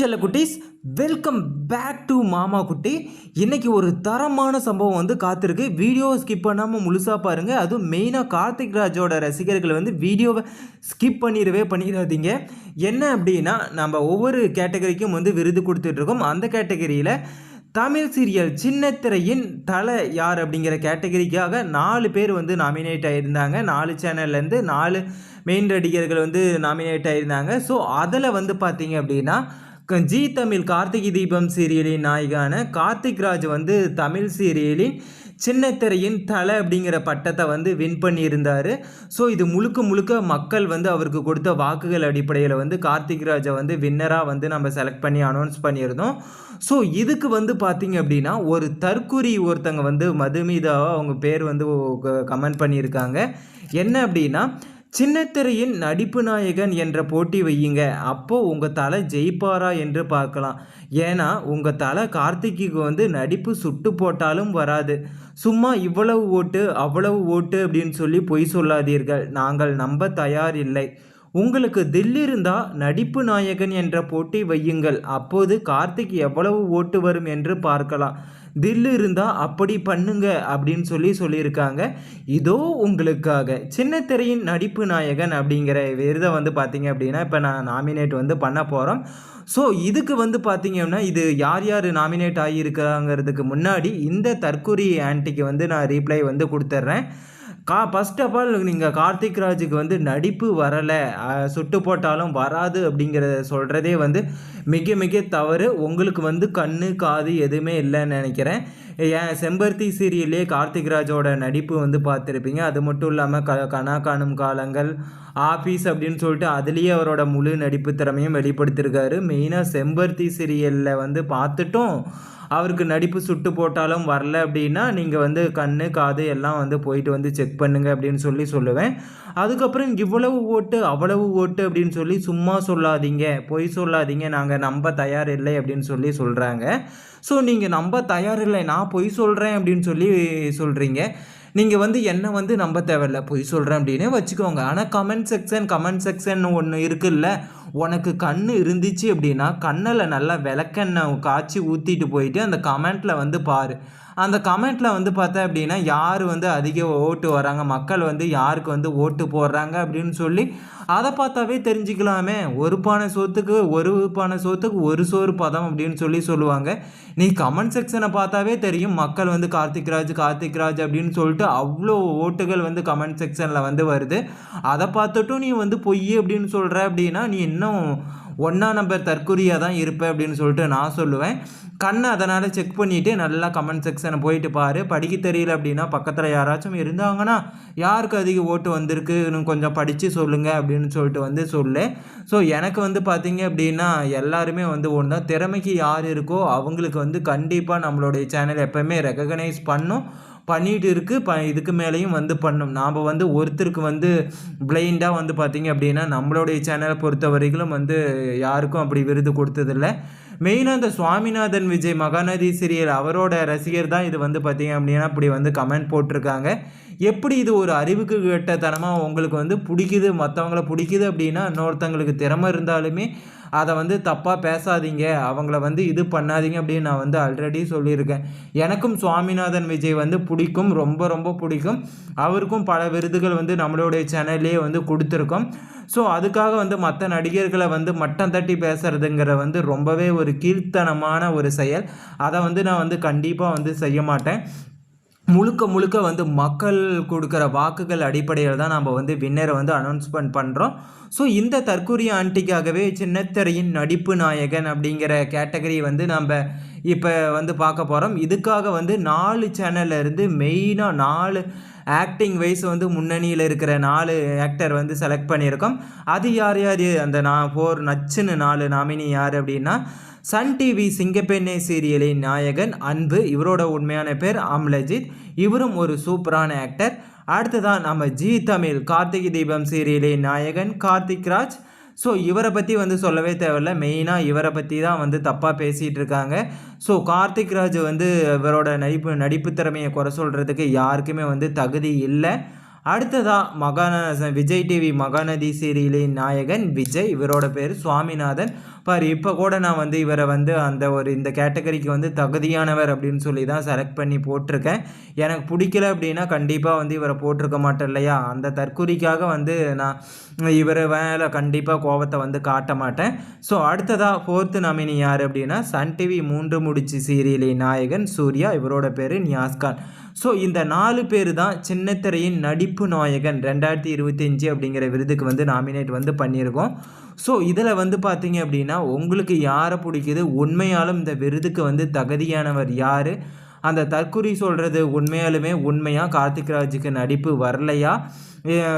செல்ல குட்டீஸ் welcome back to மாமா குட்டி. இன்றைக்கி ஒரு தரமான சம்பவம் வந்து காத்திருக்கு. வீடியோ ஸ்கிப் பண்ணாமல் முழுசாக பாருங்கள் அதுவும் மெயினாக கார்த்திக் ராஜோட ரசிகர்கள் வந்து வீடியோவை ஸ்கிப் பண்ணிடவே பண்ணிடாதீங்க. என்ன அப்படின்னா நம்ம ஒவ்வொரு கேட்டகரிக்கும் வந்து விருது கொடுத்துட்ருக்கோம். அந்த கேட்டகரியில் தமிழ் சீரியல் சின்னத்திரையின் தலை யார் அப்படிங்கிற கேட்டகரிக்காக நாலு பேர் வந்து நாமினேட் ஆகியிருந்தாங்க நாலு சேனல்லேருந்து நாலு மெயின் நடிகர்கள் வந்து நாமினேட் ஆகியிருந்தாங்க ஸோ அதில் வந்து பார்த்தீங்க அப்படின்னா ஜி தமிழ் கார்த்திகை தீபம் சீரியலின் நாயகான கார்த்திக் ராஜ் வந்து தமிழ் சீரியலின் சின்னத்திரையின் தலை அப்படிங்கிற பட்டத்தை வந்து வின் பண்ணியிருந்தார். ஸோ இது முழுக்க முழுக்க மக்கள் வந்து அவருக்கு கொடுத்த வாக்குகள் அடிப்படையில் வந்து கார்த்திக் ராஜை வந்து வின்னராக வந்து நம்ம செலக்ட் பண்ணி அனௌன்ஸ் பண்ணியிருந்தோம். ஸோ இதுக்கு வந்து பார்த்திங்க அப்படின்னா ஒரு தற்குறி ஒருத்தங்க வந்து மதுமிதாவா அவங்க பேர் வந்து கமெண்ட் பண்ணியிருக்காங்க. என்ன அப்படின்னா சின்னத்திரையின் நடிப்பு நாயகன் என்ற போட்டி வையுங்க. அப்போ உங்கள் தலை ஜெயிப்பாரா என்று பார்க்கலாம். ஏன்னா உங்கள் தலை கார்த்திக்கு வந்து நடிப்பு சுட்டு போட்டாலும் வராது. சும்மா இவ்வளவு ஓட்டு அவ்வளவு ஓட்டு அப்படின்னு சொல்லி பொய் சொல்லாதீர்கள். நாங்கள் நம்ப தயார் இல்லை. உங்களுக்கு தில் இருந்தால் நடிப்பு நாயகன் என்ற போட்டி வையுங்கள். அப்போது கார்த்திக் எவ்வளவு ஓட்டு வரும் என்று பார்க்கலாம். தில் இருந்தால் அப்படி பண்ணுங்க அப்படின்னு சொல்லி சொல்லியிருக்காங்க. இதோ உங்களுக்காக. சின்ன திரையின் நடிப்பு நாயகன் அப்படிங்கிற விருதை வந்து பார்த்தீங்க அப்படின்னா இப்போ நான் நாமினேட் வந்து பண்ண போகிறோம் ஸோ இதுக்கு வந்து பார்த்தீங்கன்னா இது யார் யார் நாமினேட் ஆகியிருக்கிறாங்கிறதுக்கு முன்னாடி இந்த தற்கூரி ஆன்ட்டிக்கு வந்து நான் ரீப்ளை வந்து கொடுத்துட்றேன் கா ஃபஸ்ட் ஆஃப் ஆல் நீங்கள் கார்த்திக் ராஜுக்கு வந்து நடிப்பு வரலை. சுட்டு போட்டாலும் வராது அப்படிங்கிறத சொல்கிறதே வந்து மிக மிக தவறு. உங்களுக்கு வந்து கண்ணு காது எதுவுமே இல்லைன்னு நினைக்கிறேன். செம்பருத்தி சீரியல்லே கார்த்திக் ராஜோட நடிப்பு வந்து பார்த்துருப்பீங்க. அது மட்டும் இல்லாமல் க கனா காணும் காலங்கள் ஆஃபீஸ் அப்படின்னு சொல்லிட்டு அதுலேயே அவரோட முழு நடிப்பு திறமையும் வெளிப்படுத்தியிருக்காரு மெயினாக செம்பருத்தி சீரியலில் வந்து பார்த்துட்டும் அவருக்கு நடிப்பு சுட்டு போட்டாலும் வரல அப்படின்னா நீங்கள் வந்து கண்ணு காது எல்லாம் வந்து போயிட்டு வந்து செக் பண்ணுங்க அப்படின்னு சொல்லி சொல்லுவேன். அதுக்கப்புறம் இவ்வளவு ஓட்டு அவ்வளவு ஓட்டு அப்படின்னு சொல்லி சும்மா சொல்லாதீங்க பொய் சொல்லாதீங்க நாங்கள் நம்ப தயார் இல்லை அப்படின்னு சொல்லி சொல்கிறாங்க ஸோ நீங்கள் நம்ப தயார் இல்லை நான் பொய் சொல்கிறேன் அப்படின்னு சொல்லி சொல்கிறீங்க நீங்கள் வந்து என்ன வந்து நம்ப தேவையில்ல பொய் சொல்கிறேன் அப்படின்னு வச்சுக்கோங்க. ஆனால் கமெண்ட் செக்ஷன் கமெண்ட் செக்ஷன் ஒன்று இருக்குல்ல உனக்கு கண் இருந்துச்சு அப்படின்னா கண்ணில் நல்லா விளக்கெண்ணெய் காய்ச்சி ஊற்றிட்டு போயிட்டு அந்த கமெண்ட்டில் வந்து பாரு. அந்த கமெண்ட்டில் வந்து பார்த்தா அப்படின்னா யார் வந்து அதிக ஓட்டு வராங்க மக்கள் வந்து யாருக்கு வந்து ஓட்டு போடுறாங்க அப்படின்னு சொல்லி அதை பார்த்தாவே தெரிஞ்சுக்கலாமே. ஒரு பானை சோத்துக்கு ஒரு பானை சோத்துக்கு ஒரு சோறு பதம் அப்படின்னு சொல்லி சொல்லுவாங்க. நீ கமெண்ட் செக்ஷனை பார்த்தாவே தெரியும் மக்கள் வந்து கார்த்திக் ராஜ் கார்த்திக் ராஜ் அப்படின்னு சொல்லிட்டு அவ்வளோ ஓட்டுகள் வந்து கமெண்ட் செக்ஷனில் வந்து வருது. அதை பார்த்துட்டும் நீ வந்து பொய் அப்படின்னு சொல்கிற அப்படின்னா நீ இன்னும் ஒன்றா நம்பர் தற்குறியாக தான் இருப்ப அப்படின்னு சொல்லிட்டு நான் சொல்லுவேன். கண்ணை அதனால் செக் பண்ணிவிட்டு நல்லா கமெண்ட் செக்ஷனை போயிட்டு பாரு. படிக்க தெரியல அப்படின்னா பக்கத்தில் யாராச்சும் இருந்தாங்கன்னா யாருக்கு அதிக ஓட்டு வந்திருக்கு? இன்னும் கொஞ்சம் படித்து சொல்லுங்கள் அப்படின்னு சொல்லிட்டு வந்து சொல்லு. ஸோ எனக்கு வந்து பார்த்தீங்க அப்படின்னா எல்லாருமே வந்து ஒன்று தான் திறமைக்கு யார் இருக்கோ அவங்களுக்கு வந்து கண்டிப்பாக நம்மளுடைய சேனல் எப்போவுமே ரெக்கக்னைஸ் பண்ணும். பண்ணிகிட்டு இருக்குது ப இதுக்கு மேலேயும் வந்து பண்ணும். நாம் வந்து ஒருத்தருக்கு வந்து பிளைண்டாக வந்து பார்த்திங்க அப்படின்னா நம்மளுடைய சேனலை பொறுத்த வரைக்கும் வந்து யாருக்கும் அப்படி விருது கொடுத்ததில்ல. மெயினாக இந்த சுவாமிநாதன் விஜய் மகாநதி சீரியல் அவரோட ரசிகர் தான் இது வந்து பார்த்திங்க அப்படின்னா இப்படி வந்து கமெண்ட் போட்டிருக்காங்க. எப்படி இது ஒரு அறிவுக்கு கெட்டத்தனமாக உங்களுக்கு வந்து பிடிக்குது மற்றவங்கள பிடிக்குது அப்படின்னா இன்னொருத்தங்களுக்கு திறமை இருந்தாலுமே அதை வந்து தப்பாக பேசாதீங்க. அவங்கள வந்து இது பண்ணாதீங்க அப்படின்னு நான் வந்து ஆல்ரெடி சொல்லியிருக்கேன். எனக்கும் சுவாமிநாதன் விஜய் வந்து பிடிக்கும். ரொம்ப ரொம்ப பிடிக்கும். அவருக்கும் பல விருதுகள் வந்து நம்மளுடைய சேனல்லே வந்து கொடுத்துருக்கோம். ஸோ அதுக்காக வந்து மற்ற நடிகர்களை வந்து மட்டம் தட்டி பேசுறதுங்கிற வந்து ரொம்பவே ஒரு கீழ்த்தனமான ஒரு செயல். அதை வந்து நான் வந்து கண்டிப்பாக வந்து செய்ய மாட்டேன். முழுக்க முழுக்க வந்து மக்கள் கொடுக்குற வாக்குகள் அடிப்படையில் தான் நம்ம வந்து வின்னரை வந்து அனௌன்ஸ்மெண்ட் பண்ணுறோம் ஸோ இந்த தற்கூரிய ஆண்டிக்காகவே சின்னத்திரையின் நடிப்பு நாயகன் அப்படிங்கிற கேட்டகரி வந்து நம்ம இப்போ வந்து பார்க்க போகிறோம் இதுக்காக வந்து நாலு சேனல்லேருந்து மெயினாக நாலு ஆக்டிங் வைஸ் வந்து முன்னணியில் இருக்கிற நாலு ஆக்டர் வந்து செலக்ட் பண்ணியிருக்கோம். அது யார் யார்? அந்த நான் ஃபோர் நச்சுன்னு நாலு நாமினி யார் அப்படின்னா சன் டிவி சிங்கப்பெண்ணே சீரியலின் நாயகன் அன்பு இவரோட உண்மையான பேர் அம்லஜித். இவரும் ஒரு சூப்பரான ஆக்டர் அடுத்ததான் நம்ம ஜி தமிழ் கார்த்திகை தீபம் சீரியலின் நாயகன் கார்த்திக் ராஜ். ஸோ இவரை பற்றி வந்து சொல்லவே தேவையில்ல. மெயினாக இவரை பற்றி தான் வந்து தப்பாக பேசிகிட்டு இருக்காங்க. ஸோ கார்த்திக் ராஜ் வந்து இவரோட நடிப்பு நடிப்பு திறமையை குறை சொல்கிறதுக்கு யாருக்குமே வந்து தகுதி இல்லை. அடுத்ததாக மகான விஜய் டிவி மகாநதி சீரியலின் நாயகன் விஜய். இவரோட பேர் சுவாமிநாதன். பார் இப்போ கூட நான் வந்து இவரை வந்து அந்த ஒரு இந்த கேட்டகரிக்கு வந்து தகுதியானவர் அப்படின்னு சொல்லி தான் செலக்ட் பண்ணி போட்டிருக்கேன். எனக்கு பிடிக்கல அப்படின்னா கண்டிப்பாக வந்து இவரை போட்டிருக்க மாட்டேன் இல்லையா? அந்த தற்கொலைக்காக வந்து நான் இவரை வேலை கண்டிப்பாக கோபத்தை வந்து காட்ட மாட்டேன். ஸோ அடுத்ததாக ஃபோர்த்து நாமினி யார் அப்படின்னா சன் டிவி மூன்று முடிச்சு சீரியலின் நாயகன் சூர்யா இவரோட பேர் நியாஸ்கான் ஸோ இந்த நாலு பேர் தான் சின்னத்திரையின் நடிப்பு நாயகன் ரெண்டாயிரத்தி இருபத்தஞ்சு அப்படிங்கிற விருதுக்கு வந்து நாமினேட் வந்து பண்ணியிருக்கோம். ஸோ இதில் வந்து பார்த்தீங்க அப்படின்னா உங்களுக்கு யாரை பிடிக்குது? உண்மையாலும் இந்த விருதுக்கு வந்து தகுதியானவர் யார்? அந்த தற்குறி சொல்கிறது உண்மையாலுமே உண்மையாக கார்த்திக் ராஜுக்கு நடிப்பு வரலையா?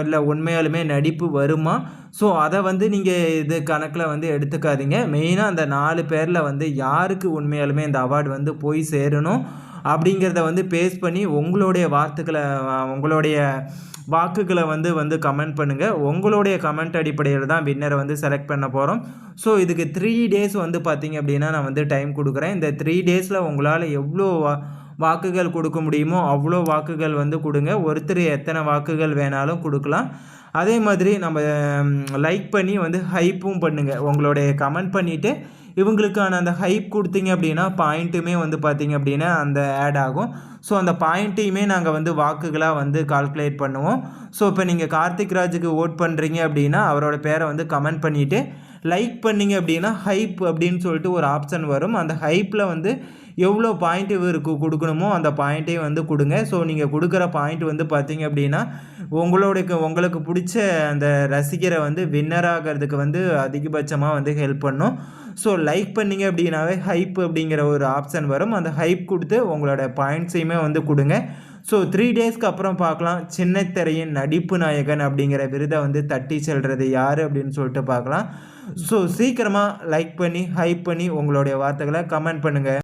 இல்லை உண்மையாலுமே நடிப்பு வருமா? ஸோ அதை வந்து நீங்கள் இது கணக்கில் வந்து எடுத்துக்காதீங்க. மெயினாக அந்த நாலு பேரில் வந்து யாருக்கு உண்மையாலுமே இந்த அவார்டு வந்து போய் சேரணும்? அப்படிங்கிறத வந்து பேஸ் பண்ணி உங்களுடைய வார்த்தைகளை உங்களுடைய வாக்குகளை வந்து வந்து கமெண்ட் பண்ணுங்கள் உங்களுடைய கமெண்ட் அடிப்படையில் தான் வின்னரை வந்து செலக்ட் பண்ண போகிறோம் ஸோ இதுக்கு த்ரீ டேஸ் வந்து பார்த்திங்க அப்படின்னா நான் வந்து டைம் கொடுக்குறேன். இந்த த்ரீ டேஸில் உங்களால் எவ்வளோ வாக்குகள் கொடுக்க முடியுமோ அவ்வளோ வாக்குகள் வந்து கொடுங்க. ஒருத்தர் எத்தனை வாக்குகள் வேணாலும் கொடுக்கலாம். அதே மாதிரி நம்ம லைக் பண்ணி வந்து ஹைப்பும் பண்ணுங்கள் உங்களுடைய கமெண்ட் பண்ணிவிட்டு இவங்களுக்கான அந்த ஹைப் கொடுத்தீங்க அப்படின்னா பாயிண்ட்டுமே வந்து பார்த்திங்க அப்படின்னா அந்த ஆட் ஆகும். ஸோ அந்த பாயிண்ட்டையுமே நாங்கள் வந்து வாக்குகளாக வந்து கால்குலேட் பண்ணுவோம். ஸோ இப்போ நீங்கள் கார்த்திக் ராஜுக்கு ஓட் பண்ணுறீங்க அப்படின்னா அவரோட பேரை வந்து கமெண்ட் பண்ணிவிட்டு லைக் பண்ணிங்க அப்படின்னா ஹைப் அப்படின்னு சொல்லிட்டு ஒரு ஆப்ஷன் வரும். அந்த ஹைப்பில் வந்து எவ்வளோ பாயிண்ட் இவருக்கு கொடுக்கணுமோ அந்த பாயிண்ட்டையும் வந்து கொடுங்க. ஸோ நீங்கள் கொடுக்குற பாயிண்ட் வந்து பார்த்தீங்க அப்படின்னா உங்களுடைய உங்களுக்கு பிடிச்ச அந்த ரசிகரை வந்து வின்னர் ஆகிறதுக்கு வந்து அதிகபட்சமாக வந்து ஹெல்ப் பண்ணும். ஸோ லைக் பண்ணிங்க அப்படின்னாவே ஹைப் அப்படிங்கிற ஒரு ஆப்ஷன் வரும். அந்த ஹைப் கொடுத்து உங்களோட பாயிண்ட்ஸையுமே வந்து கொடுங்க. ஸோ த்ரீ டேஸ்க்கு அப்புறம் பார்க்கலாம். சின்னத்திரையின் நடிப்பு நாயகன் அப்படிங்கிற விருதை வந்து தட்டி செல்வது யார் அப்படின்னு சொல்லிட்டு பார்க்கலாம். ஸோ சீக்கிரமாக லைக் பண்ணி ஹைப் பண்ணி உங்களுடைய வார்த்தைகளை கமெண்ட் பண்ணுங்கள்